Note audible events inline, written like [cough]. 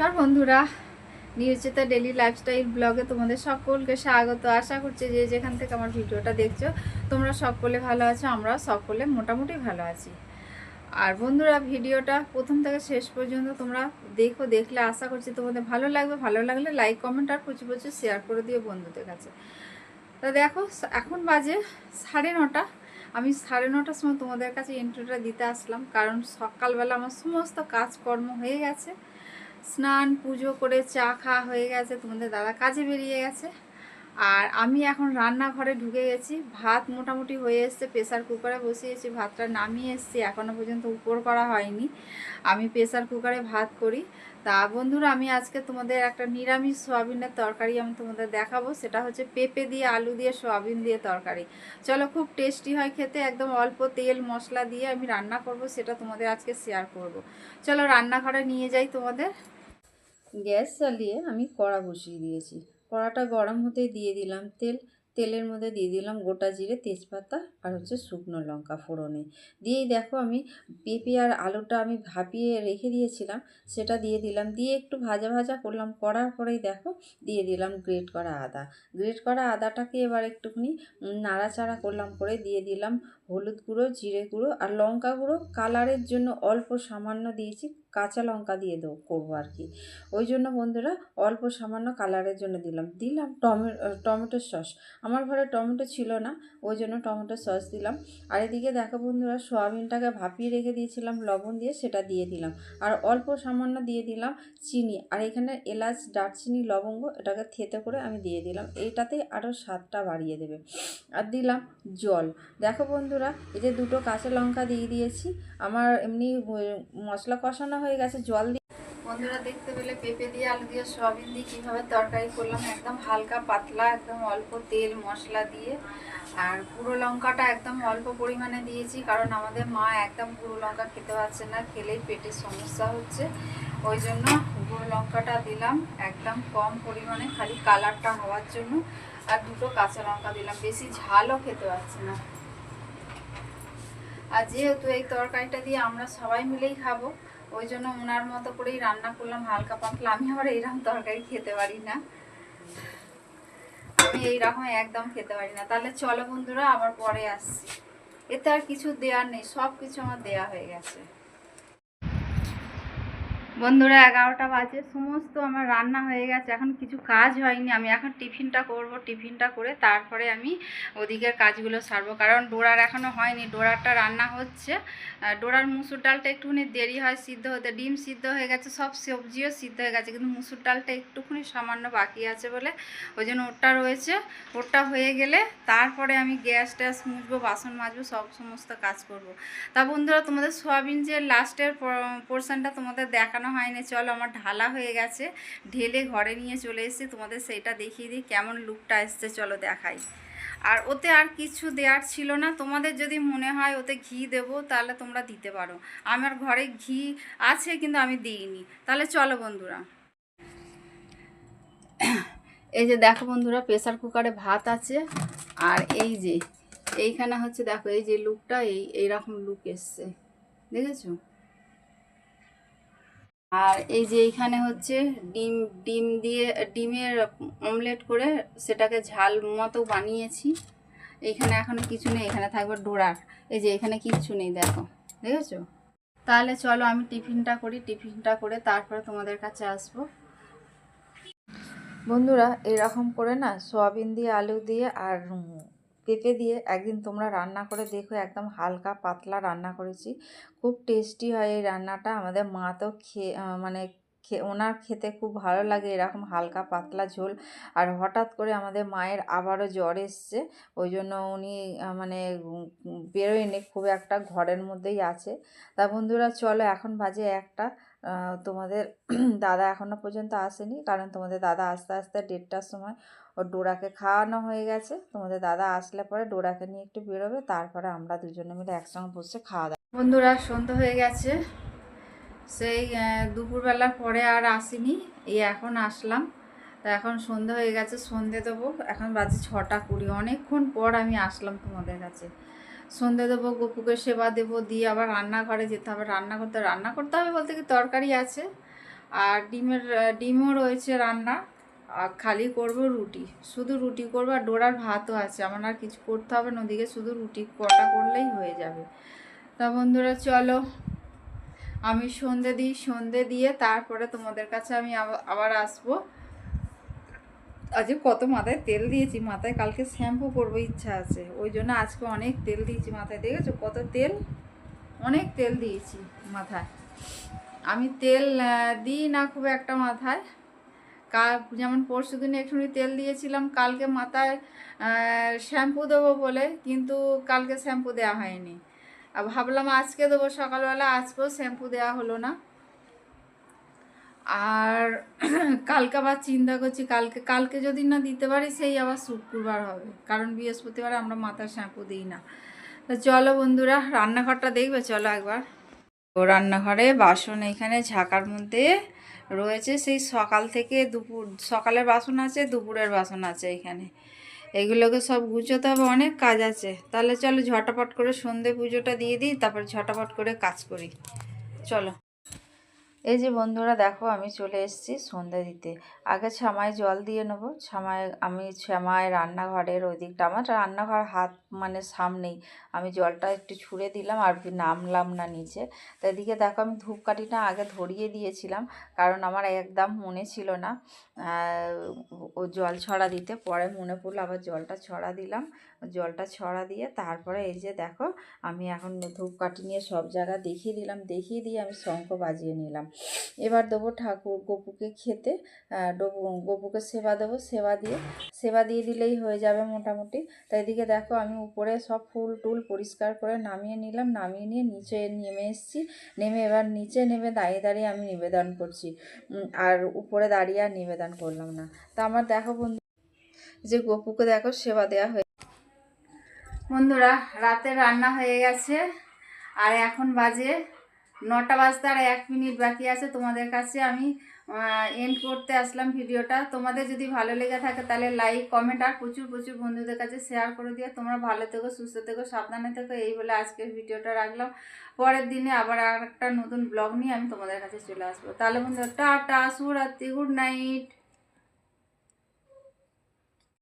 নমস্কার বন্ধুরা। নিউজেতা daily lifestyle ব্লগে তোমাদের সকলকে স্বাগত। আশা করছি যে যেখান থেকে আমার ভিডিওটা দেখছ, তোমরা সকলে ভালো আছো আমরা সকলে মোটামুটি ভালো আছি। আর বন্ধুরা, ভিডিওটা প্রথম থেকে শেষ পর্যন্ত তোমরা দেখো, দেখলে আশা করছি তোমাদের ভালো লাগবে। ভালো লাগলে লাইক কমেন্ট আর প্রচুর প্রচুর শেয়ার করে দিও বন্ধুদের কাছে। তা দেখো, এখন বাজে সাড়ে নটা। আমি সাড়ে নটার সময় তোমাদের কাছে ইন্টারভিউটা দিতে আসলাম, কারণ সকালবেলা আমার সমস্ত কাজকর্ম হয়ে গেছে। স্নান, পুজো করে চা খাওয়া হয়ে গেছে, তোমাদের দাদা কাজে বেরিয়ে গেছে। আর আমি এখন রান্নাঘরে ঢুকে গেছি। ভাত মোটামুটি হয়ে এসছে, প্রেসার কুকারে বসিয়েছি, ভাতটা নামিয়ে এসছি এখনও পর্যন্ত উপর করা হয়নি। আমি প্রেসার কুকারে ভাত করি। তা বন্ধুরা, আমি আজকে তোমাদের একটা নিরামিষ সোয়াবিনের তরকারি আমি তোমাদের দেখাবো। সেটা হচ্ছে পেঁপে দিয়ে, আলু দিয়ে, সোয়াবিন দিয়ে তরকারি। চলো, খুব টেস্টি হয় খেতে। একদম অল্প তেল মশলা দিয়ে আমি রান্না করব, সেটা তোমাদের আজকে শেয়ার করব। চলো, রান্নাঘরে নিয়ে যাই তোমাদের। গ্যাস চালিয়ে আমি কড়া বসিয়ে দিয়েছি। কড়াটা গরম হতে দিয়ে দিলাম তেল। তেলের মধ্যে দিয়ে দিলাম গোটা জিরে, তেজপাতা আর হচ্ছে শুকনো লঙ্কা ফোড়নে। দিয়েই দেখো আমি পেঁপে আর আলুটা আমি ভাপিয়ে রেখে দিয়েছিলাম, সেটা দিয়ে দিলাম। দিয়ে একটু ভাজা ভাজা করলাম। করার পরেই দেখো দিয়ে দিলাম গ্রেট করা আদা। গ্রেট করা আদাটাকে এবার একটুখানি নাড়াচাড়া করলাম করে দিয়ে দিলাম হলুদ গুঁড়ো, জিরে গুঁড়ো আর লঙ্কা গুঁড়ো কালারের জন্য অল্প সামান্য দিয়েছি। কাঁচা লঙ্কা দিয়ে দেবো, করব আর কি। ওই জন্য বন্ধুরা অল্প সামান্য কালারের জন্য দিলাম। দিলাম টমে টমেটোর সস। আমার ঘরে টমেটো ছিল না, ওই জন্য টমেটো সস দিলাম। আর এদিকে দেখো বন্ধুরা, সোয়াবিনটাকে ভাপিয়ে রেখে দিয়েছিলাম, লবণ দিয়ে সেটা দিয়ে দিলাম। আর অল্প সামান্য দিয়ে দিলাম চিনি। আর এখানে এলাচ, দারচিনি, লবঙ্গ এটাকে থেতে করে আমি দিয়ে দিলাম। এইটাতেই আরও স্বাদটা বাড়িয়ে দেবে। আর দিলাম জল। দেখো বন্ধুরা এই যে দুটো কাঁচা লঙ্কা দিয়ে দিয়েছি। আমার এমনি মশলা কষানো হয়ে গেছে, জল দিয়ে। বন্ধুরা, দেখতে পেলে পেঁপে দিয়ে, আলু দিয়ে, সয়াবিন দিয়ে কীভাবে তরকারি করলাম, একদম হালকা পাতলা, একদম অল্প তেল মশলা দিয়ে। আর পুরো লঙ্কাটা একদম অল্প পরিমাণে দিয়েছি, কারণ আমাদের মা একদম পুরো লঙ্কা খেতে পারছে না, খেলেই পেটের সমস্যা হচ্ছে। ওই জন্য গুঁড়ো লঙ্কাটা দিলাম, একদম কম পরিমাণে, খালি কালারটা হওয়ার জন্য। আর দুটো কাঁচা লঙ্কা দিলাম, বেশি ঝালও খেতে পারছে না। আর যেহেতু এই তরকারিটা দিয়ে আমরা সবাই মিলেই খাব, ওই জন্য ওনার মতো করেই রান্না করলাম, হালকা পাতলা। আমি আবার এইরকম তরকারি খেতে পারি না। আমি এইরকম একদম খেতে পারি না। তাহলে চলো বন্ধুরা, আবার পরে আসছি। এতে আর কিছু দেওয়ার নেই সব কিছু আমার দেওয়া হয়ে গেছে। বন্ধুরা, এগারোটা বাজে, সমস্ত আমার রান্না হয়ে গেছে। এখন কিছু কাজ হয়নি, আমি এখন টিফিনটা করব, টিফিনটা করে তারপরে আমি ওদিকের কাজগুলো সারবো। কারণ ডোরার এখনও হয়নি, ডোরারটা রান্না হচ্ছে। ডোরার মুসুর ডালটা একটুখানি দেরি হয়, সিদ্ধ হতে, ডিম সিদ্ধ হয়ে গেছে, সব সবজিও সিদ্ধ হয়ে গেছে, কিন্তু মুসুর ডালটা একটুখানি সামান্য বাকি আছে বলে ওই জন্য ওটা রয়েছে। ওটা হয়ে গেলে তারপরে আমি গ্যাস ট্যাস মুছবো, বাসন মাজবো, সব সমস্ত কাজ করব। তা বন্ধুরা, তোমাদের সোয়াবিন যে লাস্টের পোর্শনটা তোমাদের দেখানো হয়নি। চলো আমার ঢালা হয়ে গেছে। ঢেলে ঘরে নিয়ে চলে এসেছি। তোমাদের সেইটা দেখিয়ে দিই, কেমন লুকটা এসছে চলো দেখাই। আর ওতে আর কিছু দেওয়ার ছিল না। তোমাদের যদি মনে হয় ওতে ঘি দেবো, তাহলে তোমরা দিতে পারো। আমার ঘরে ঘি আছে, কিন্তু আমি দিইনি। তাহলে চলো বন্ধুরা। এই যে দেখো বন্ধুরা প্রেসার কুকারে ভাত আছে। আর এই যে, এইখানে হচ্ছে দেখো, এই যে লুকটা এই, এইরকম লুক এসছে। দেখেছ? আর এই যে এইখানে হচ্ছে ডিম ডিম দিয়ে, ডিমের অমলেট করে সেটাকে ঝাল মতো বানিয়েছি। এইখানে এখনও কিছু নেই, এখানে থাকবে ডোরার। এই যে এখানে কিচ্ছু নেই, দেখো। দেখেছ? তাহলে চলো আমি টিফিনটা করি, টিফিনটা করে তারপরে তোমাদের কাছে আসব। বন্ধুরা, এরকম করে না, সয়াবিন দিয়ে, আলু দিয়ে আর পেঁপে দিয়ে একদিন তোমরা রান্না করে দেখো, একদম হালকা পাতলা রান্না করেছি। খুব টেস্টি হয় এই রান্নাটা। আমাদের মা তো খেয়ে মানে ওনার খেতে খুব ভালো লাগে এরকম হালকা পাতলা ঝোল। আর হঠাৎ করে আমাদের মায়ের আবারও জ্বর এসছে ওই জন্য উনি মানে বেরোয়নি, খুব একটা ঘরের মধ্যেই আছে। তা বন্ধুরা চলো, এখন বাজে একটা। তোমাদের [clears throat] দাদা এখনও পর্যন্ত আসেনি, কারণ তোমাদের দাদা আস্তে আস্তে দেড়টার সময় ওর ডোরাকে খাওয়ানো হয়ে গেছে। তোমাদের দাদা আসলে পরে ডোরাকে নিয়ে একটু বেরোবে, তারপরে আমরা দুজনে মিলে একসঙ্গে বসে খাওয়া দাওয়া। বন্ধুরা সন্ধ্যা হয়ে গেছে। সেই দুপুরবেলার পরে আর আসিনি, এই এখন আসলাম। তা এখন সন্ধ্যা হয়ে গেছে, সন্ধে দেবো। এখন বাজে ছটা কুড়ি, অনেকক্ষণ পর আমি আসলাম তোমাদের কাছে। সন্ধে দেবো, গপুকে সেবা দেবো, দিয়ে আবার রান্নাঘরে যেতে হবে। রান্না করতে রান্না করতে হবে বলতে কি তরকারি আছে, আর ডিমের, ডিমও রয়েছে রান্না, আর খালি করব রুটি। শুধু রুটি করব আর ডোরার ভাতও আছে, আমার আর কিছু করতে হবে না শুধু রুটি কটা করলেই হয়ে যাবে। তা বন্ধুরা চলো, আমি সন্ধে দিই, সন্ধে দিয়ে তারপরে তোমাদের কাছে আমি আবার আসব। আজকে কত মাথায় তেল দিয়েছি, মাথায় কালকে শ্যাম্পু করব ইচ্ছা আছে। ওই জন্য আজকে অনেক তেল দিয়েছি মাথায়, দেখেছ? কত তেল? অনেক তেল দিয়েছি মাথায়। আমি তেল দিই না খুব একটা মাথায়। কাল, যেমন পরশু দিনে একটুখানি তেল দিয়েছিলাম, কালকে মাথায় শ্যাম্পু দেবো বলে, কিন্তু কালকে শ্যাম্পু দেওয়া হয়নি। ভাবলাম আজকে দেবো, সকালবেলা আজকেও শ্যাম্পু দেওয়া হলো না। আর কালকে আবার চিন্তা করছি, কালকে কালকে যদি না দিতে পারি সেই আবার শুক্রবার হবে, কারণ বৃহস্পতিবার আমরা মাথার শ্যাম্পু দিই না। তো চলো বন্ধুরা, রান্নাঘরটা দেখবে? চলো একবার। ও রান্নাঘরে বাসন এখানে ঝাঁকার মধ্যে রয়েছে, সেই সকাল থেকে দুপুর, সকালের বাসন আছে, দুপুরের বাসন আছে এখানে। এগুলোকে সব গুছোতে হবে, অনেক কাজ আছে। তাহলে চলো ঝটাপট করে সন্ধে পুজোটা দিয়ে দিই, তারপর ঝটাপট করে কাজ করি। চলো। এই যে বন্ধুরা দেখো, আমি চলে এসেছি সন্ধ্যা দিতে। আগে ছামায় জল দিয়ে নেব। ছামায়, আমি ছামায় রান্নাঘরের ওই দিকটা আমার রান্নাঘর হাত মানে সামনেই। আমি জলটা একটু ছুঁড়ে দিলাম আর নামলাম না নিচে। তো এদিকে দেখো আমি ধূপকাঠিটা আগে ধরিয়ে দিয়েছিলাম, কারণ আমার একদম মনে ছিল না ও জল ছড়া দিতে। পরে মনে পড়ল আবার জলটা ছড়া দিলাম। জলটা ছড়া দিয়ে তারপরে এই যে দেখো, আমি এখন ধূপকাঠি নিয়ে সব জায়গা দেখিয়ে দিলাম, দেখিয়ে দিয়ে আমি শঙ্খ বাজিয়ে নিলাম। এবার দেবো ঠাকুর গপুকে খেতে গপুকে সেবা দেবো, সেবা দিয়ে সেবা দিয়ে দিলেই হয়ে যাবে মোটামুটি। তাই এদিকে দেখো আমি উপরে সব ফুল টুল পরিষ্কার করে নামিয়ে নিলাম, নামিয়ে নিয়ে নিচে নেমে এসেছি। নেমে এবার নিচে নেমে দাঁড়িয়ে দাঁড়িয়ে আমি নিবেদন করছি। আর উপরে দাঁড়িয়ে আর নিবেদন করলাম না। তা আমার দেখো বন্ধু, যে গপুকে দেখো সেবা দেওয়া হয়ে বন্ধুরা, রাতে রান্না হয়ে গেছে। আর এখন বাজে নটা বাজতে আর এক মিনিট বাকি আছে তোমাদের কাছে আমি এন্ড করতে আসলাম ভিডিওটা। তোমাদের যদি ভালো লেগে থাকে তাহলে লাইক কমেন্ট আর প্রচুর প্রচুর বন্ধুদের কাছে শেয়ার করে দিও। তোমরা ভালো থেকো, সুস্থ থেকো, সাবধানে থেকো, এই বলে আজকের ভিডিওটা রাখলাম। পরের দিনে আবার আর একটা নতুন ব্লগ নিয়ে আমি তোমাদের কাছে চলে আসব। তাহলে বন্ধুরা, টাটা, শুভরাত্রি গুড নাইট